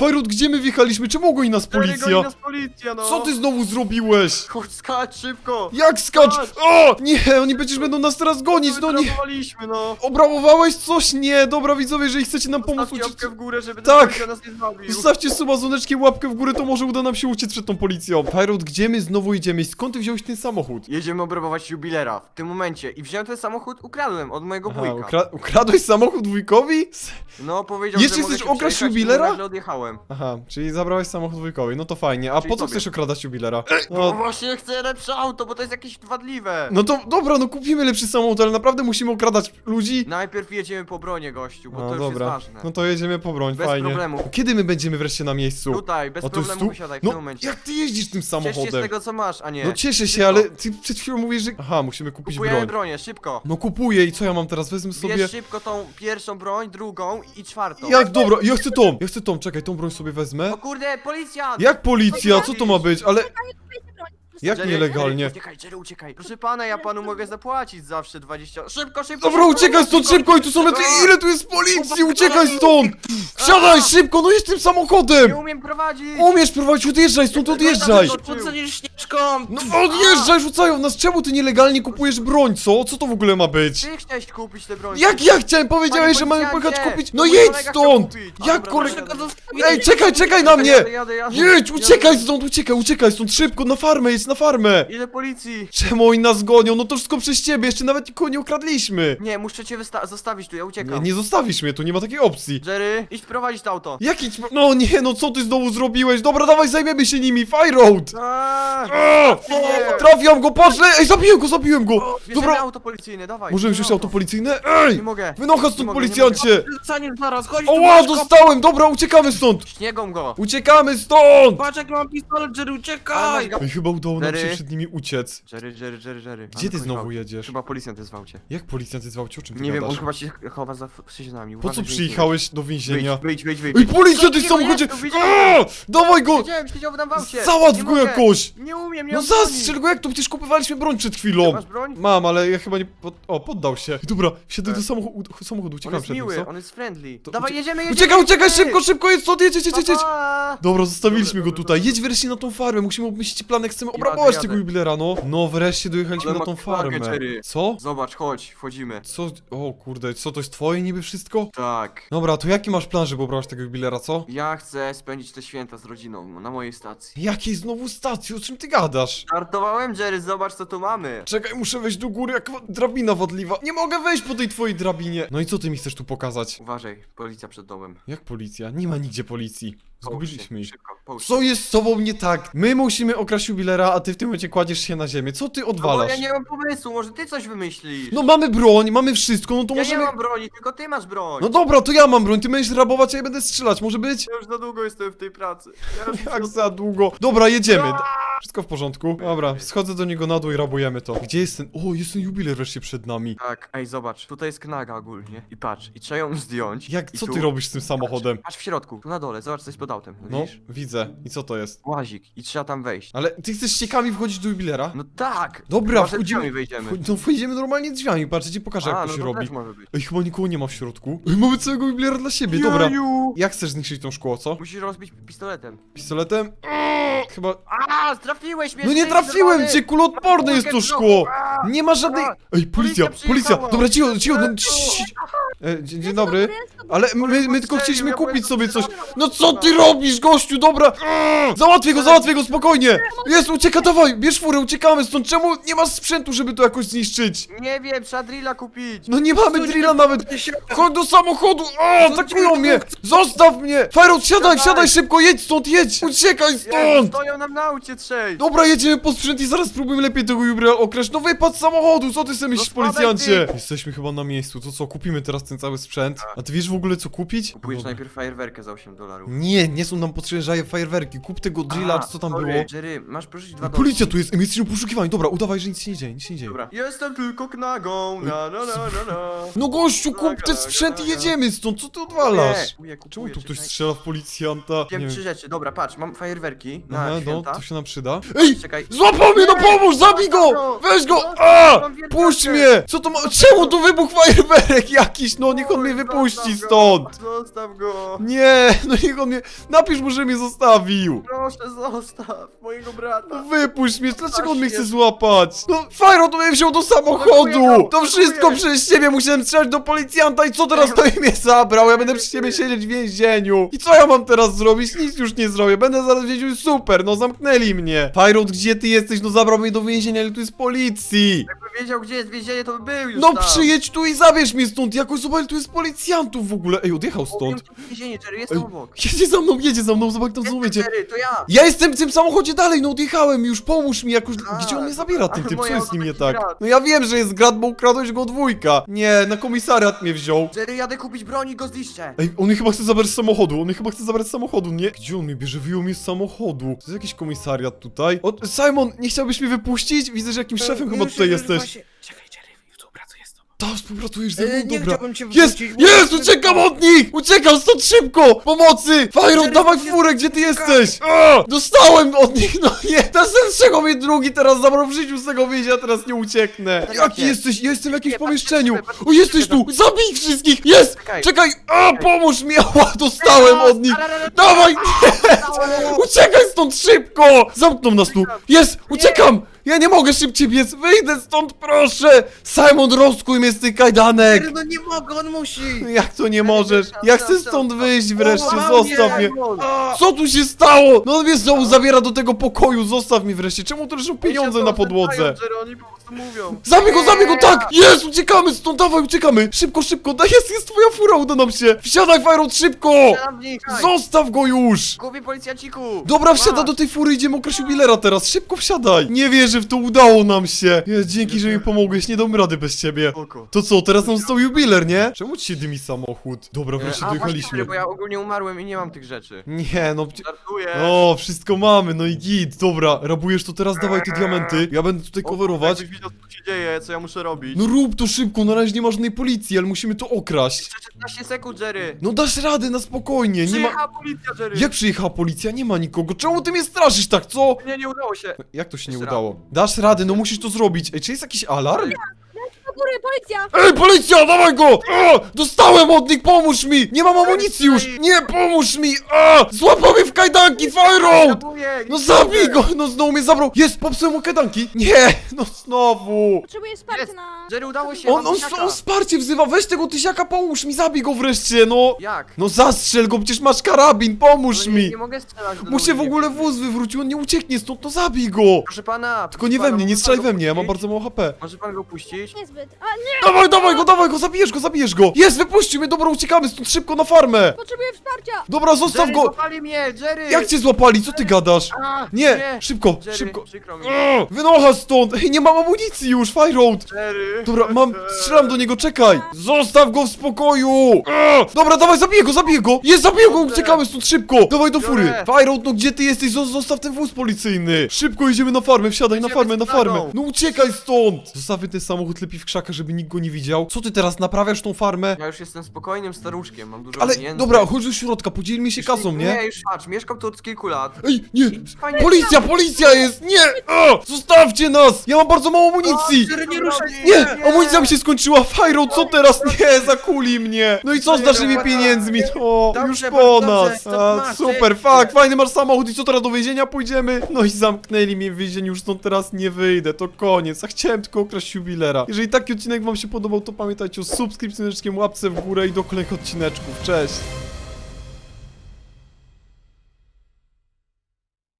Fajrut, gdzie my wjechaliśmy? Czemu goni nas policja? nas policja, no! Co ty znowu zrobiłeś? Chodź, skacz szybko! Jak skacz? Skacz! O! Nie, oni przecież będą nas teraz gonić, no nie. Wypromowaliśmy, no! Obrabowałeś coś? Nie, dobra widzowie, jeżeli chcecie nam pomóc Zostawcie uciec... łapkę w górę, żeby Tak. policja nas nie zwabił. Zostawcie suba dzwoneczkiem, łapkę w górę, to może uda nam się uciec przed tą policją. Fajrut, gdzie my znowu idziemy? Skąd ty wziąłeś ten samochód? Jedziemy obrabować jubilera w tym momencie i wziąłem ten samochód, ukradłem od mojego Aha, wujka. ukra ukradłeś samochód wujkowi? S- No powiedział, Jeszcze że mogę chcesz się okraść przejechać i jubilera? mówię, że odjechałem. Aha, czyli zabrałeś samochód wujkowi, no to fajnie. A Czyli po co tobie. chcesz okradać jubilera? No No, właśnie chcę lepsze auto, bo to jest jakieś wadliwe. no to dobra, no kupimy lepszy samochód, ale naprawdę musimy okradać ludzi. Najpierw jedziemy po bronię, gościu, bo to No już dobra, jest ważne. no to jedziemy po broń, Bez fajnie. problemu. Kiedy my będziemy wreszcie na miejscu? Tutaj, bez A to jest problemu tu? wysiadaj w No, tym momencie. jak ty jeździsz tym Ciesz się z samochodem? tego, co masz, a nie. No cieszę się, Szybko. ale ty przed chwilą mówisz, że... Aha, musimy kupić Kupujemy broń. bronię, szybko. No kupuję i co ja mam teraz? Wezmę sobie... Bierz szybko tą pierwszą broń, drugą i czwartą. Jak dobra, ja chcę tą, ja chcę tą, czekaj, tą broń sobie wezmę. O kurde, policja! Jak policja, co to ma być? Ale jak Jerry, nielegalnie? Jerry, uciekaj, Jerry, uciekaj. Proszę pana, ja panu mogę zapłacić zawsze 20... Szybko, szybko, Dobra, szybko, uciekaj stąd szybko i tu są. Ile tu jest policji? Uciekaj stąd! Wsiadaj szybko, no jedź tym Nie samochodem! umiem prowadzić! Umiesz prowadzić, odjeżdżaj stąd, odjeżdżaj! Rzucenisz śnieżką! No odjeżdżaj, rzucają nas, czemu ty nielegalnie kupujesz broń, co? Co to w ogóle ma być? Ty chciałeś kupić tę broń. Jak ja chciałem, powiedziałeś, że mamy pojechać kupić? No jedź stąd! Jak kolega... Ej, czekaj, czekaj na mnie! Jedź, uciekaj stąd, uciekaj, uciekaj stąd, szybko, na farmę, jedź na farmę! Ile policji? Czemu oni nas gonią? No to wszystko przez ciebie, jeszcze nawet nikogo nie ukradliśmy! Nie, muszę cię wysta- zostawić tu, ja uciekam. Nie, nie zostawisz mnie tu, nie ma takiej opcji. Jerry, idź prowadzić to auto. Jaki... ci- No nie, no co ty znowu zrobiłeś? Dobra, dawaj, zajmiemy się nimi, Fire Road! Aaaa! A! Nie. Trafiam go, patrz, ej, zabiłem go, zabiłem go! Bierzemy Dobra, auto policyjne, dawaj. możemy bierzemy wziąć auto policyjne? Ej! Nie mogę. Wynocha stąd, mogę, policjancie! Zostaniesz zaraz, chodź tu, Oła, dostałem, dobra, uciekamy stąd! Śniegą go. Uciekamy stąd! Patrz jak mam pistolet, Jerry, Ale uciekaj! masz Ej, chyba udało nam się przed nimi uciec. Jerry, Jerry, Jerry, Jerry. Gdzie ty znowu jedziesz? Chyba policjant jest w aucie. Jak policjant zwał cię, o czym ty Nie wiem, on gadasz? chyba się chowa za przysiadami. Po co przyjechałeś do więzienia? Wyjdź, wyjdź, wyjdź. Ej, policja, ty w samochodzie! jest. Aaa! Dawaj go! Wiedziałem, siedział tam w aucie. Załatw Nie go mogę. jakoś! Nie umiem, nie No broni. zastrzel go, jak to? Przecież kupowaliśmy broń przed chwilą! Masz broń? Mam, ale ja chyba nie... Pod... O, poddał się. Dobra, wsiadaj do samochodu, samochodu On uciekam jest przed nim, miły, co? on jest friendly. To Dawaj, ucie- jedziemy, jedziemy. Uciekaj, uciekaj, jedziemy. szybko, szybko, jedź stąd, jedź, jedź, jedź, jedź! Pa, pa. Dobra, zostawiliśmy Dobra, go dobra, tutaj. dobra. Jedź wreszcie na tą farmę, musimy obmyślić plan, jak chcemy Jadę, obrabować jadę. tego jubilera, no. No, wreszcie dojechaliśmy Ale na tą flagę, farmę. Jerry. Co? Zobacz, chodź, wchodzimy. Co? O kurde, co to jest twoje niby wszystko? Tak. Dobra, to jaki masz plan, żeby obrabować tego jubilera, co? Ja chcę spędzić te święta z rodziną na mojej stacji. Jakiej znowu stacji? O czym ty gadasz? Żartowałem, Jerry, zobacz co tu mamy. Czekaj, muszę wejść do góry jak drabina wadliwa. Nie mogę wejść po tej twojej drabinie. No i co ty mi chcesz tu pokazać? Uważaj, policja przed domem. Jak policja? Nie ma nigdzie policji. Zgubiliśmy ich. Szybko, połóż się. Co jest z tobą nie tak? My musimy okraść jubilera, a ty w tym momencie kładziesz się na ziemię. Co ty No bo odwalasz? ja nie mam pomysłu, może ty coś wymyślisz. No mamy broń, mamy wszystko, no to ja możemy... nie mam broni, tylko ty masz broń. No dobra, to ja mam broń, ty będziesz rabować, a ja będę strzelać, może być? Ja już za długo jestem w tej pracy. Ja już Jak za długo. Dobra, jedziemy. Wszystko w porządku. Dobra, schodzę do niego na dół i rabujemy to. Gdzie jest ten... O, jest ten jubiler wreszcie przed nami. Tak, ej zobacz, tutaj jest knaga ogólnie. I patrz, i trzeba ją zdjąć. Jak, I co tu- ty robisz z tym samochodem? Patrz w środku, tu na dole, zobacz coś pod autem. No, Widzisz? widzę. I co to jest? Łazik i trzeba tam wejść. Ale ty chcesz ściekami wchodzić do jubilera? No tak! Dobra, Może wchodzimy. drzwiami wejdziemy. No wejdziemy normalnie drzwiami, patrz, ci pokażę A, jak to no się to robi. też może być. Ej, chyba nikogo nie ma w środku. Ej, mamy całego jubilera dla siebie, dobra. Jeju! Jak chcesz zniszczyć tą szkło, co? Musisz rozbić pistoletem. Pistoletem? Chyba... A, trafiłeś mnie! No nie trafiłem cię, kuloodporne jest to szkło! Nie ma żadnej... Ej, policja, policja. Dobra, cicho, cicho, no, cii. E, Dzień, dzień dobry. Ale my, my tylko chcieliśmy kupić sobie coś. No co ty robisz, gościu, dobra! Załatwię go, załatwię go, spokojnie! Jest, ucieka, dawaj, bierz furę, uciekamy stąd. Czemu nie masz sprzętu, żeby to jakoś zniszczyć? Nie wiem, trzeba drilla kupić! No nie mamy drilla nawet. Chodź do samochodu! O, atakują mnie! Zostaw mnie! Fajrot, siadaj, siadaj szybko, jedź stąd, jedź! Uciekaj Jezu, stąd! stoją nam na aucie Dobra, jedziemy po sprzęt i zaraz spróbujemy lepiej tego Jubrela okraść. No wypadł z samochodu, co ty sobie myślisz, spadaj policjancie? Jesteśmy chyba na miejscu, to co, kupimy teraz ten cały sprzęt? A ty wiesz w ogóle co kupić? Kupujesz Dobra. najpierw fajerwerkę za 8 dolarów. Nie, nie są nam potrzebne żaje fajerwerki. Kup tego drilla, czy co tam sorry. było. Jerry, masz prosić dwa Policja tu jest, my jesteśmy poszukiwani. Dobra, udawaj, że nic się nie dzieje, nic się nie dzieje. Dobra. Jestem tylko knagą, na na na na na. No gościu, kup ten sprzęt i jedziemy stąd, co ty odwalasz? Kupuję, kupuję, Czemu tu ktoś czekaj. strzela w policjanta? Wiem Nie trzy rzeczy, dobra, patrz, mam fajerwerki na Aha, no, święta. to się nam przyda. Dobra. Ej! Czekaj. Złapał mnie, no pomóż, zabij go! Weź go! A! Puść mnie! Co to ma... Czemu tu wybuchł fajerwerek jakiś? No niech on mnie wypuści go, stąd! Zostaw go! Nie, no niech on mnie... Napisz mu, że mnie zostawił! Proszę, zostaw mojego brata! Wypuść mnie, dlaczego on mnie chce złapać? No, Fajro to mnie wziął do samochodu! Go, To wszystko przez ciebie, musiałem strzelać do policjanta i co teraz to mnie zabrał? Ja będę przy ciebie siedzieć w więzieniu. I co ja mam teraz zrobić? Nic już nie zrobię, będę zaraz w więzieniu, super, no zamknęli mnie. Fajro, gdzie ty jesteś? No zabrał mnie do więzienia, ale tu jest policji. Jakby wiedział, gdzie jest więzienie, to by był już No tam. przyjedź tu i zabierz mnie stąd, jakoś zobacz, tu jest policjantów w ogóle. Ej, odjechał stąd. ci, Więzienie, Jerry, Ej, jestem obok. jedzie za mną, jedzie za mną, zobacz tam Jestem, wiecie. Jerry, to ja! Ja jestem w tym samochodzie dalej, no odjechałem już, pomóż mi jakoś. A, Gdzie on mnie zabiera, ten typ? Co moje jest z nim nie tak? grat. No ja wiem, że jest grat, bo ukradłeś go dwójka. Nie, na komisariat mnie wziął. Jerry, jadę kupić broń i go zniszczę! Ej, on mnie chyba chce zabrać z samochodu, on mnie chyba chce zabrać z samochodu, nie? Gdzie on mnie bierze? Wyjął mnie z samochodu. To jest jakiś komisariat tutaj. O, Simon, nie chciałbyś mnie wypuścić? Widzę, że jakimś szefem chyba tutaj jesteś. Czekaj, Tam współpracujesz ze E, mną, nie dobra. chciałbym cię Jest, bo- jest, uciekam od nich! Uciekam stąd szybko! Pomocy! Fajro, Jerry, dawaj nie- furę, gdzie ty jesteś? A, dostałem od nich, no nie! Teraz czego mnie drugi teraz zabrał w życiu z tego wyjścia, teraz nie ucieknę. Tak Jaki jest. jesteś? Ja jestem w jakimś Nie, patrz, pomieszczeniu. patrz, patrz, O, jesteś tu! Zabij ich wszystkich! Jest! Czekaj. Czekaj! A, pomóż mi! Ała, dostałem od nich! Dawaj! Uciekaj stąd szybko! Zamkną nas tu! Jest! Uciekam! Ja nie mogę szybciej biec! Wyjdę stąd, proszę! Simon, rozkuj mnie z tych kajdanek! No nie mogę, on musi! Jak to nie możesz? Ja chcę stąd wyjść wreszcie, zostaw nie. mnie! O, Co tu się stało? No on mnie znowu zabiera do tego pokoju, zostaw mnie wreszcie. Czemu tu leżą pieniądze na podłodze? Oni po mówią. Zabij go, zabij go, tak! Jest, uciekamy stąd, dawaj, uciekamy! Szybko, szybko, daj, jest, jest twoja fura, uda nam się! Wsiadaj, Fajrot, szybko! Zostaw go już! Kupi policjanciku! Dobra, wsiada do tej fury, idziemy okraść jubilera teraz, szybko wsiadaj! Nie wierzę w to, udało nam się! Jest, dzięki, że mi pomogłeś, nie dam rady bez ciebie. Spoko. To co, teraz nam stał jubiler, nie? Czemu ci się dymi samochód? Dobra, E, wreszcie a dojechaliśmy. bo ja ogólnie umarłem i nie mam tych rzeczy. Nie, no... Żartuję. O, wszystko mamy, no i git, dobra, rabujesz to teraz, dawaj te diamenty, ja będę tutaj O, coverować. jakbyś widział, co się dzieje, co ja muszę robić. No rób to szybko, na razie nie ma żadnej policji, ale musimy to okraść. Jeszcze 14 sekund, Jerry. No dasz radę, na spokojnie, nie ma... Przyjechała policja, Jerry. Jak przyjechała policja? Nie ma nikogo, czemu ty mnie straszysz tak, co? Nie, nie udało się. Jak to się nie Jeszcze udało? Dasz radę, no musisz to zrobić. Ej, czy jest jakiś alarm? Góry, policja! Ej, policja, dawaj go! O, dostałem od nich, pomóż mi! Nie mam amunicji już! Nie, pomóż mi! A, złapał mnie w kajdanki, Fire Road! No nie zabij go! No znowu mnie zabrał! Jest, popsułem mu kajdanki! Nie, no znowu! Potrzebuję wsparcia Jest. na... Jerry, udało się, On, mam on, tysiaka. on wsparcie wzywa, weź tego tysiaka, pomóż mi, zabij go wreszcie, no! Jak? No zastrzel go, przecież masz karabin, pomóż No nie, mi! nie mogę strzelać do Mu się w ludzi. ogóle wóz wywrócił, on nie ucieknie stąd, no zabij go! Proszę pana. Tylko nie we mnie, nie strzelaj we mnie, ja mam bardzo mało HP. Może pan go puścić? Niezbyt. A nie! Dawaj, dawaj go, dawaj go, zabijesz go, zabijesz go! Jest, wypuścił mnie, dobra, uciekamy stąd szybko na farmę! Potrzebuję wsparcia! Dobra, zostaw Jerry, go! złapali mnie, Jerry! Jak cię złapali, co ty gadasz? A, Nie, szybko, Jerry, szybko! przykro mi. Wynocha stąd! Ej, nie mam amunicji już, Fire Road! Jerry. Dobra, mam, strzelam do niego, czekaj! Zostaw go w spokoju! Dobra, dawaj, zabiję go, zabiję go! Jest, zabiję go, uciekamy stąd szybko! Dawaj do fury! Biorę. Fire Road, no gdzie ty jesteś? Zos- Zostaw ten wóz policyjny! Szybko idziemy na farmę, wsiadaj na Idziemy farmę, na z farmę! No uciekaj stąd! Zostawię ten samochód lepiej w krzakach, żeby nikt go nie widział. Co ty teraz, naprawiasz tą farmę? Ja już jestem spokojnym staruszkiem, mam dużo Ale, pieniędzy. dobra, chodź do środka, podzielmy się Już kasą, nie? Nie, już patrz, mieszkam tu od kilku lat. Ej, nie! Policja, policja jest! Nie! A, zostawcie nas! Ja mam bardzo mało amunicji! Jerry, nie ruszaj! Nie! Amunicja mi się skończyła! Fajro, co teraz? Nie, zakuli mnie! No i co z naszymi pieniędzmi? O, Dobrze, już bardzo po dobrze, nas! to A, masz, super, fak, fajny masz samochód i co teraz do więzienia pójdziemy? No i zamknęli mnie w więzieniu, już stąd teraz nie wyjdę, to koniec. A chciałem tylko okraść jubilera. Jeżeli taki odcinek wam się podobał, to pamiętajcie o subskrypcji, łapce w górę i do kolejnych odcineczków. Cześć!